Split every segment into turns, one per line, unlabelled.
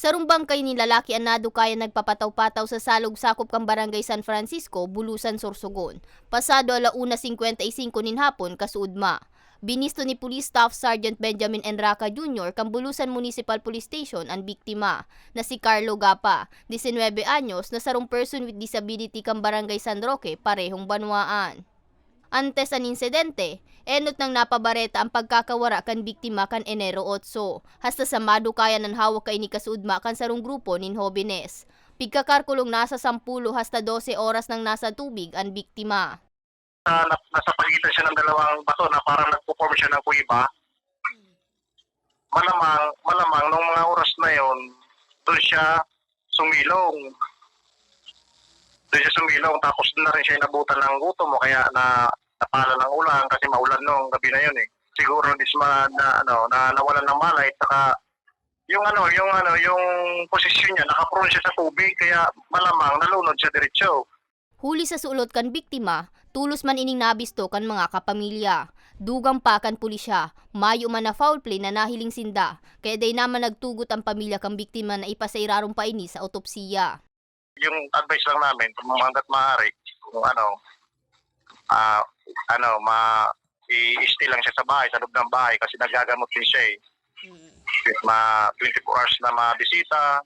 Sa rumbang kay ni lalaki anado kaya nagpapataw-pataw sa salog sakop kang barangay San Francisco, Bulusan, Sorsogon. Pasado alauna 55 nin hapon kasuudma. Binisto ni Police Staff Sergeant Benjamin Enraca Jr. kang Bulusan Municipal Police Station ang biktima na si Carlo Gapa, 19 anyos na sarong person with disability kang barangay San Roque, parehong banwaan. Antes an insidente, enot nang napabareta ang pagkakawara kan biktima kan Enero 8. Hasta sa madukaya ng hawak kay ni kasudma kan sarong grupo nin Hobines. Pigkakarkulong nasa 10 hasta 12 oras nang nasa tubig ang biktima.
na, nasa pagitan siya ng dalawang bato na parang nagpo-form siya ng kuiba. Malamang, malamang nung mga oras na yon, doon siya sumilong. Doon siya sumilong tapos na rin siya inabutan ng gutom o kaya na napala ng ulan kasi maulan nung gabi na yun eh. Siguro dis ma, na ano na nawalan ng malay saka yung ano yung ano yung posisyon niya nakaprone siya sa tubig kaya malamang nalunod siya diretso.
Huli sa sulot kan biktima, tulos man ining nabisto kan mga kapamilya. Dugang pa kan pulisya, mayo man na foul play na nahiling sinda, kaya day naman nagtugot ang pamilya kang biktima na ipasairarong pa ini sa autopsiya.
yung advice lang namin kung hanggat maaari kung ano ah ano ma i-stay lang siya sa bahay sa loob ng bahay kasi nagagamot din siya eh. Ma 24 hours na mabisita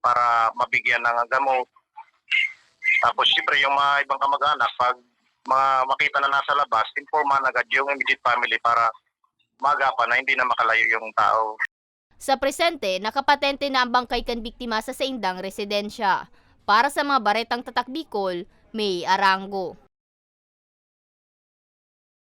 para mabigyan ng gamot. Tapos siyempre yung mga ibang kamag-anak pag mga makita na nasa labas, informan agad yung immediate family para magapan na hindi na makalayo yung tao.
Sa presente, nakapatente na ang bangkay kan biktima sa Saindang residensya. Para sa mga baretang tatak Bicol, May Arango.